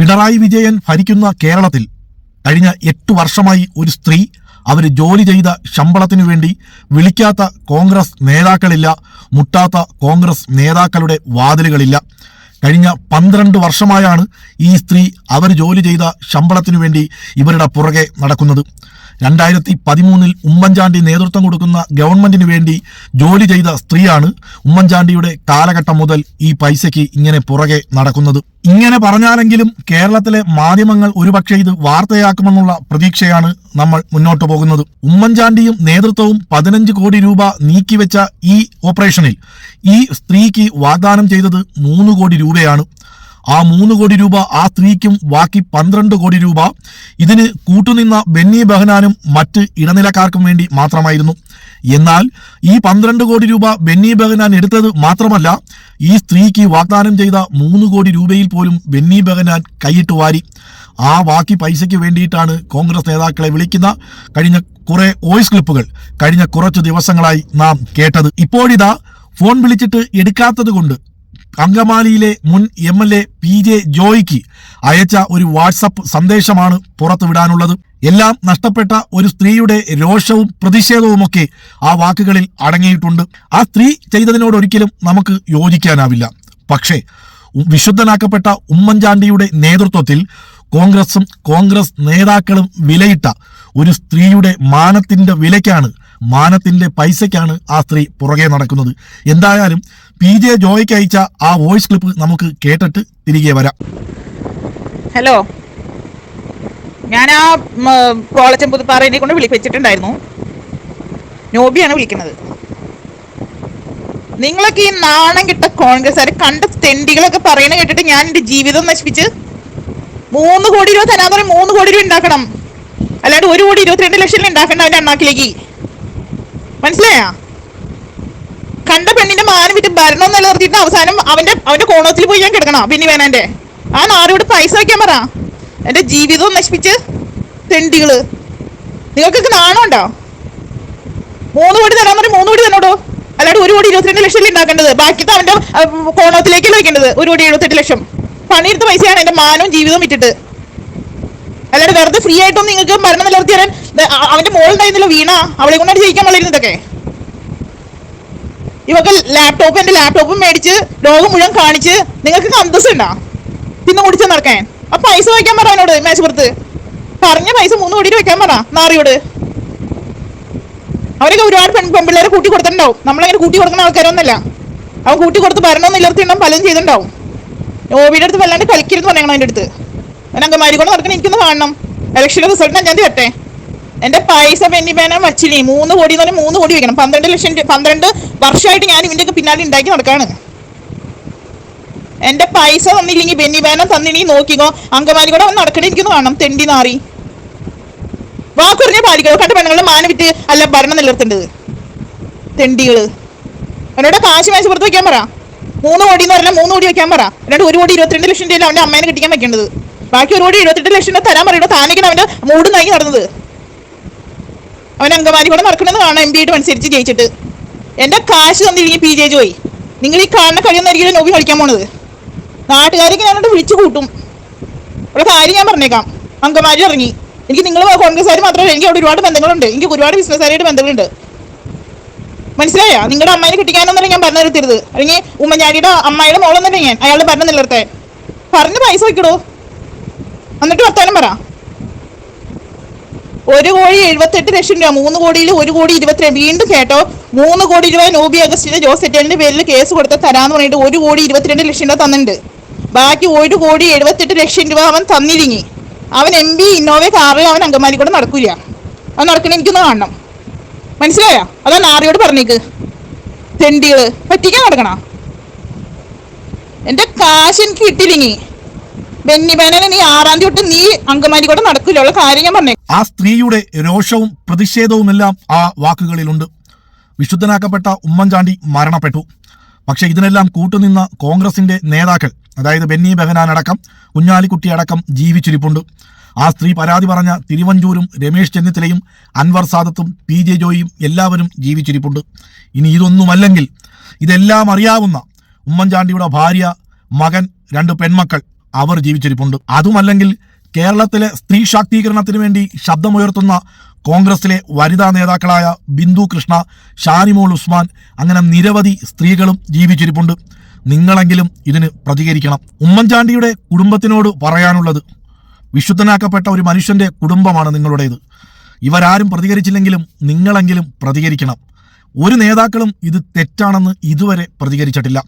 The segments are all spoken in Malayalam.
പിണറായി വിജയൻ ഭരിക്കുന്ന കേരളത്തിൽ കഴിഞ്ഞ എട്ട് വർഷമായി ഒരു സ്ത്രീ അവർ ജോലി ചെയ്ത ശമ്പളത്തിനു വേണ്ടി വിളിക്കാത്ത കോൺഗ്രസ് നേതാക്കളില്ല മുട്ടാത്ത കോൺഗ്രസ് നേതാക്കളുടെ വാതിലുകളില്ല. കഴിഞ്ഞ പന്ത്രണ്ട് വർഷമായാണ് ഈ സ്ത്രീ അവർ ജോലി ചെയ്ത ശമ്പളത്തിനു വേണ്ടി ഇവരുടെ പുറകെ നടക്കുന്നത്. രണ്ടായിരത്തി പതിമൂന്നിൽ ഉമ്മൻചാണ്ടി നേതൃത്വം കൊടുക്കുന്ന ഗവൺമെന്റിന് വേണ്ടി ജോലി ചെയ്ത സ്ത്രീയാണ് ഉമ്മൻചാണ്ടിയുടെ കാലഘട്ടം മുതൽ ഈ പൈസയ്ക്ക് ഇങ്ങനെ പുറകെ നടക്കുന്നത്. ഇങ്ങനെ പറഞ്ഞാലെങ്കിലും കേരളത്തിലെ മാധ്യമങ്ങൾ ഒരുപക്ഷെ ഇത് വാർത്തയാക്കുമെന്നുള്ള പ്രതീക്ഷയാണ് നമ്മൾ മുന്നോട്ട് പോകുന്നത്. ഉമ്മൻചാണ്ടിയും നേതൃത്വവും പതിനഞ്ച് കോടി രൂപ നീക്കിവെച്ച ഈ ഓപ്പറേഷനിൽ ഈ സ്ത്രീക്ക് വാഗ്ദാനം ചെയ്തത് മൂന്ന് കോടി രൂപയാണ്. ആ മൂന്ന് കോടി രൂപ ആ സ്ത്രീക്കും ബാക്കി പന്ത്രണ്ട് കോടി രൂപ. ഇതിന് കൂട്ടുനിന്ന ബെന്നി ബെഹനാനും മറ്റ് ഇടനിലക്കാർക്കും വേണ്ടി മാത്രമായിരുന്നു. എന്നാൽ ഈ പന്ത്രണ്ട് കോടി രൂപ ബെന്നി ബെഹനാൻ എടുത്തത് മാത്രമല്ല ഈ സ്ത്രീക്ക് വാഗ്ദാനം ചെയ്ത മൂന്ന് കോടി രൂപയിൽ പോലും ബെന്നി ബെഹനാൻ കൈയിട്ട് വാരി. ആ ബാക്കി പൈസയ്ക്ക് വേണ്ടിയിട്ടാണ് കോൺഗ്രസ് നേതാക്കളെ വിളിക്കുന്ന കഴിഞ്ഞ കുറെ വോയിസ് ക്ലിപ്പുകൾ കഴിഞ്ഞ കുറച്ചു ദിവസങ്ങളായി നാം കേട്ടത്. ഇപ്പോഴിതാ ഫോൺ വിളിച്ചിട്ട് എടുക്കാത്തത് കൊണ്ട് അങ്കമാലിയിലെ മുൻ M L A P J ജോയിക്ക് അയച്ച ഒരു വാട്സപ്പ് സന്ദേശമാണ് പുറത്തുവിടാനുള്ളത്. എല്ലാം നഷ്ടപ്പെട്ട ഒരു സ്ത്രീയുടെ രോഷവും പ്രതിഷേധവുമൊക്കെ ആ വാക്കുകളിൽ അടങ്ങിയിട്ടുണ്ട്. ആ സ്ത്രീ ചെയ്തതിനോട് ഒരിക്കലും നമുക്ക് യോജിക്കാനാവില്ല. പക്ഷേ വിശുദ്ധനാക്കപ്പെട്ട ഉമ്മൻചാണ്ടിയുടെ നേതൃത്വത്തിൽ കോൺഗ്രസും കോൺഗ്രസ് നേതാക്കളും വിലയിട്ട ഒരു സ്ത്രീയുടെ മാനത്തിന്റെ വിലയ്ക്കാണ് മാനത്തിന്റെ പൈസയ്ക്കാണ് ആ സ്ത്രീ പുറകെ നടക്കുന്നത്. എന്തായാലും പി ജെ ജോയ്ക്ക് അയച്ച ആ വോയിസ് ക്ലിപ്പ് നമുക്ക് കേട്ടിട്ട് തിരികെ വരാം. ഹലോ. ഞാൻ ആ കോളേജ് പുതുപ്പാറയെ കൊണ്ട് വിളിപ്പിച്ചിട്ടുണ്ടായിരുന്നു നോബിയാണ് വിളിക്കുന്നത്. നിങ്ങളൊക്കെ ഈ നാണം കിട്ട കോൺഗ്രസ്സുകാർ കണ്ട തെണ്ടികളൊക്കെ പറയണ കേട്ടിട്ട് ഞാൻ എന്റെ ജീവിതം നശിപ്പിച്ച് മൂന്ന് കോടി രൂപ തരാന്ന് പറയും മൂന്ന് കോടി രൂപ ഉണ്ടാക്കണം. അല്ലാണ്ട് ഒരു കോടി ഇരുപത്തിരണ്ട് ലക്ഷം ഉണ്ടാക്കണ്ട അവന്റെ അണ്ണാക്കിലേക്ക്? മനസ്സിലായാ? കണ്ട പെണ്ണിന്റെ മാനം വിറ്റ് ഭരണം നിലനിർത്തിയിട്ട് അവസാനം അവന്റെ അവന്റെ കോണത്തിൽ പോയി ഞാൻ കിടക്കണം. പിന്നെ വേണന്റെ ആ നാറിയോട് പൈസ വയ്ക്കാൻ പറ. എന്റെ ജീവിതവും നശിപ്പിച്ച് തെണ്ടികൾ. നിങ്ങൾക്കൊക്കെ നാണമുണ്ടോ മൂന്ന് കോടി തരാൻ പറഞ്ഞാൽ മൂന്ന് കോടി തന്നോടോ? അല്ലാണ്ട് ഒരു കോടി ഇരുപത്തിരണ്ട് ലക്ഷം ഉണ്ടാക്കേണ്ടത്? ബാക്കിത്തെ അവന്റെ കോണത്തിലേക്കല്ല വെക്കേണ്ടത് ഒരു കോടി എഴുപത്തെട്ട് ലക്ഷം. പണിയെടുത്ത പൈസയാണ് എന്റെ മാനവും ജീവിതവും വിറ്റിട്ട്. അല്ലാണ്ട് വെറുതെ ഫ്രീ ആയിട്ടൊന്നും നിങ്ങൾക്ക് മരണം നിലനിർത്തി തരാൻ അവന്റെ മോളുണ്ടായിരുന്നില്ല വീണ. അവളെ കൊണ്ടാണ് ജയിക്കാൻ വളരുന്നതൊക്കെ ഇവക്ക് ലാപ്ടോപ്പ് എന്റെ ലാപ്ടോപ്പും മേടിച്ച് ലോകം മുഴുവൻ കാണിച്ച് നിങ്ങൾക്ക് അന്തസ് ഉണ്ടാ? തിന്നു കുടിച്ച് നടക്കാൻ. ആ പൈസ വയ്ക്കാൻ പറ എന്നോട് മേശപ്പുറത്ത് പറഞ്ഞ പൈസ മൂന്ന് കോടി വെക്കാൻ പറ നാറിയോട്. അവരൊക്കെ ഒരുപാട് പെൺ പെൺപിള്ളേരെ കൂട്ടി കൊടുത്തിട്ടുണ്ടാവും. നമ്മളങ്ങനെ കൂട്ടി കൊടുക്കുന്ന ആൾക്കാരൊന്നുമല്ല. അവൻ കൂട്ടി കൊടുത്ത് ഭരണം നിലർത്തിണ്ടാവും പലതും ചെയ്തിട്ടുണ്ടാവും. ഓബിയുടെ അടുത്ത് വല്ലാണ്ട് കളിക്കരുത് പറയണം അതിന്റെ അടുത്ത്. അവൻ അങ്കമാരി കൊണ്ട് നടക്കണം എനിക്കൊന്ന് കാണണം. ഇലക്ഷന്റെ റിസൾട്ട് ഞാൻ തരട്ടെ. എന്റെ പൈസ പെന്നി പേന വച്ചില്ല? മൂന്ന് കോടി എന്ന് പറഞ്ഞാൽ മൂന്ന് കോടി വെക്കണം പന്ത്രണ്ട് ലക്ഷം പന്ത്രണ്ട് വർഷമായിട്ട് ഞാൻ ഇവന്റെ പിന്നാലെ ഉണ്ടാക്കി നടക്കാണ്. എന്റെ പൈസ തന്നില്ലെങ്കിൽ ബെന്നി ബേനം തന്നിനി നോക്കിക്കോ. അങ്കമാലി കൂടെ വന്ന് നടക്കണേ എനിക്കൊന്ന് കാണണം. തെണ്ടി നാറി. വാക്കുറിഞ്ഞ പാലിക്കോ കണ്ട പെണ്ണുങ്ങളെ മാന വിറ്റ് അല്ല ഭരണം നിലനിർത്തേണ്ടത്. തെണ്ടികൾ. അവനോട് കാശ് മേശ പുറത്ത് വെക്കാൻ പറ. മൂന്ന് കോടി എന്ന് പറഞ്ഞാൽ മൂന്ന് കോടി വെക്കാൻ പറ. എന്നിട്ട് ഒരു കോടി ഇരുപത്തിരണ്ട് ലക്ഷം രൂപ അവന്റെ അമ്മേനെ കെട്ടിക്കാൻ വെക്കേണ്ടത്. ബാക്കി ഒരു കോടി ഇരുപത്തെട്ട് ലക്ഷം തരാൻ പറയണോ താനേക്കാണ് അവന്റെ മൂടും നായി നടന്നത്. അവൻ അങ്കമാലി കൂടെ നടക്കണമെന്ന് കാണാം എം ബി ആയിട്ട് മത്സരിച്ച് ജയിച്ചിട്ട്. എന്റെ കാശ് തന്നിരിക്കും പി ജെ ജോയി നിങ്ങൾ ഈ കാണുന്ന കഴിയുന്നായിരിക്കും നോബി കളിക്കാൻ പോണത്. നാട്ടുകാരൊക്കെ ഞാനോട് വിളിച്ചു കൂട്ടും. ഒരു കാര്യം ഞാൻ പറഞ്ഞേക്കാം. അങ്കമാലി ഇറങ്ങി. എനിക്ക് നിങ്ങൾ കോൺഗ്രസ്സുകാർ മാത്രമല്ല എനിക്ക് അവിടെ ഒരുപാട് ബന്ധങ്ങളുണ്ട്. എനിക്ക് ഒരുപാട് ബിസിനസ്സുകാരായിട്ട് ബന്ധങ്ങളുണ്ട്. മനസ്സിലായോ? നിങ്ങളുടെ അമ്മയെ കിട്ടിക്കാനൊന്നല്ല ഞാൻ പറഞ്ഞു നിർത്തരുത്. അല്ലെങ്കിൽ ഉമ്മഞ്ഞാടിയുടെ അമ്മായിയുടെ മോളൊന്നല്ല ഞാൻ. അയാളുടെ ഭരണം നിലനിർത്താൻ. പറഞ്ഞ് പൈസ വയ്ക്കടോ. എന്നിട്ട് വർത്താനം പറ. ഒരു കോടി എഴുപത്തെട്ട് ലക്ഷം രൂപ മൂന്ന് കോടിയിൽ ഒരു കോടി ഇരുപത്തിരണ്ട് വീണ്ടും കേട്ടോ മൂന്ന് കോടി രൂപ നോബി അഗസ്റ്റിന് ജോസ് പേരിൽ കേസ് കൊടുത്ത് തരാന്ന് പറഞ്ഞിട്ട് ഒരു കോടി ഇരുപത്തിരണ്ട് ലക്ഷം രൂപ തന്നിട്ടുണ്ട്. ബാക്കി ഒരു കോടി എഴുപത്തെട്ട് ലക്ഷം രൂപ അവൻ തന്നിരിങ്ങി. അവൻ എം ബി ഇന്നോവ കാറിൽ അവൻ അങ്കമാലി കൂടെ നടക്കൂല. അവൻ നടക്കണ എനിക്കൊന്ന് കാണണം. മനസ്സിലായോ? അതാ ആറിയോട് പറഞ്ഞേക്ക്. തെണ്ടികൾ പറ്റിക്കാൻ നടക്കണ? എന്റെ കാശ് എനിക്ക് കിട്ടിയില്ലെങ്കിൽ ബെന്നി ബനനെ നീ ആറാം തീയതി തൊട്ട് നീ അങ്കമാലി കൂടെ നടക്കൂല. ഉള്ള കാര്യം ഞാൻ പറഞ്ഞേ ആ സ്ത്രീയുടെ രോഷവും പ്രതിഷേധവുമെല്ലാം ആ വാക്കുകളിലുണ്ട്. വിശുദ്ധനാക്കപ്പെട്ട ഉമ്മൻചാണ്ടി മരണപ്പെട്ടു. പക്ഷെ ഇതിനെല്ലാം കൂട്ടുനിന്ന കോൺഗ്രസിന്റെ നേതാക്കൾ അതായത് ബെന്നി ബെഹനാൻ അടക്കം കുഞ്ഞാലിക്കുട്ടി അടക്കം ജീവിച്ചിരിപ്പുണ്ട്. ആ സ്ത്രീ പരാതി പറഞ്ഞ തിരുവഞ്ചൂരും രമേശ് ചെന്നിത്തലയും അൻവർ സാദത്തും പി ജെ ജോയിയും എല്ലാവരും ജീവിച്ചിരിപ്പുണ്ട്. ഇനി ഇതൊന്നുമല്ലെങ്കിൽ ഇതെല്ലാം അറിയാവുന്ന ഉമ്മൻചാണ്ടിയുടെ ഭാര്യ മകൻ രണ്ട് പെൺമക്കൾ അവർ ജീവിച്ചിരിപ്പുണ്ട്. അതുമല്ലെങ്കിൽ കേരളത്തിലെ സ്ത്രീ ശാക്തീകരണത്തിന് വേണ്ടി ശബ്ദമുയർത്തുന്ന കോൺഗ്രസിലെ വനിതാ നേതാക്കളായ ബിന്ദു കൃഷ്ണ ഷാനിമോൾ ഉസ്മാൻ അങ്ങനെ നിരവധി സ്ത്രീകളും ജീവിച്ചിരിപ്പുണ്ട്. നിങ്ങളെങ്കിലും ഇതിന് പ്രതികരിക്കണം. ഉമ്മൻചാണ്ടിയുടെ കുടുംബത്തിനോട് പറയാനുള്ളത് വിശുദ്ധനാക്കപ്പെട്ട ഒരു മനുഷ്യന്റെ കുടുംബമാണ് നിങ്ങളുടേത്. ഇവരാരും പ്രതികരിച്ചില്ലെങ്കിലും നിങ്ങളെങ്കിലും പ്രതികരിക്കണം. ഒരു നേതാക്കളും ഇത് തെറ്റാണെന്ന് ഇതുവരെ പ്രതികരിച്ചിട്ടില്ല.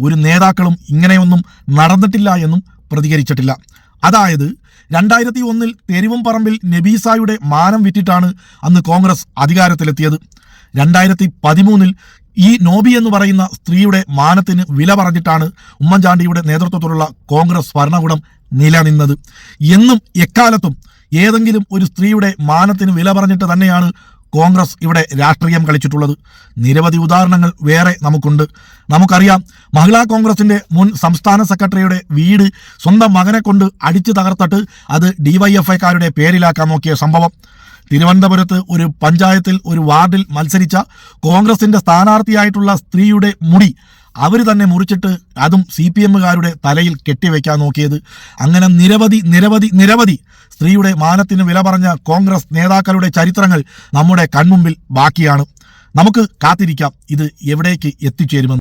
ഒരു നേതാക്കളും ഇങ്ങനെയൊന്നും നടന്നിട്ടില്ല എന്നും പ്രതികരിച്ചിട്ടില്ല. അതായത് രണ്ടായിരത്തി ഒന്നിൽ തെരുവും പറമ്പിൽ നബീസായുടെ മാനം വിറ്റിട്ടാണ് അന്ന് കോൺഗ്രസ് അധികാരത്തിലെത്തിയത്. രണ്ടായിരത്തി പതിമൂന്നിൽ ഈ നോബി എന്ന് പറയുന്ന സ്ത്രീയുടെ മാനത്തിന് വില പറഞ്ഞിട്ടാണ് ഉമ്മൻചാണ്ടിയുടെ നേതൃത്വത്തിലുള്ള കോൺഗ്രസ് ഭരണകൂടം നിലനിന്നത്. എന്നും എക്കാലത്തും ഏതെങ്കിലും ഒരു സ്ത്രീയുടെ മാനത്തിന് വില പറഞ്ഞിട്ട് തന്നെയാണ് കോൺഗ്രസ് ഇവിടെ രാഷ്ട്രീയം കളിച്ചിട്ടുള്ളത്. നിരവധി ഉദാഹരണങ്ങൾ വേറെ നമുക്കുണ്ട്. നമുക്കറിയാം മഹിളാ കോൺഗ്രസിന്റെ മുൻ സംസ്ഥാന സെക്രട്ടറിയുടെ വീട് സ്വന്തം മകനെ കൊണ്ട് അടിച്ചു തകർത്തിട്ട് അത് ഡിവൈഎഫ്ഐക്കാരുടെ പേരിലാക്കാൻ നോക്കിയ സംഭവം. തിരുവനന്തപുരത്ത് ഒരു പഞ്ചായത്തിൽ ഒരു വാർഡിൽ മത്സരിച്ച കോൺഗ്രസിന്റെ സ്ഥാനാർത്ഥിയായിട്ടുള്ള സ്ത്രീയുടെ മുടി അവർ തന്നെ മുറിച്ചിട്ട് അതും സി പി എമ്മുകാരുടെ തലയിൽ കെട്ടിവെക്കാൻ നോക്കിയത്. അങ്ങനെ നിരവധി നിരവധി നിരവധി സ്ത്രീയുടെ മാനത്തിന് വില പറഞ്ഞ കോൺഗ്രസ് നേതാക്കളുടെ ചരിത്രങ്ങൾ നമ്മുടെ കൺമുമ്പിൽ ബാക്കിയാണ്. നമുക്ക് കാത്തിരിക്കാം. ഇത് എവിടേക്ക് എത്തിച്ചേരുമെന്ന്.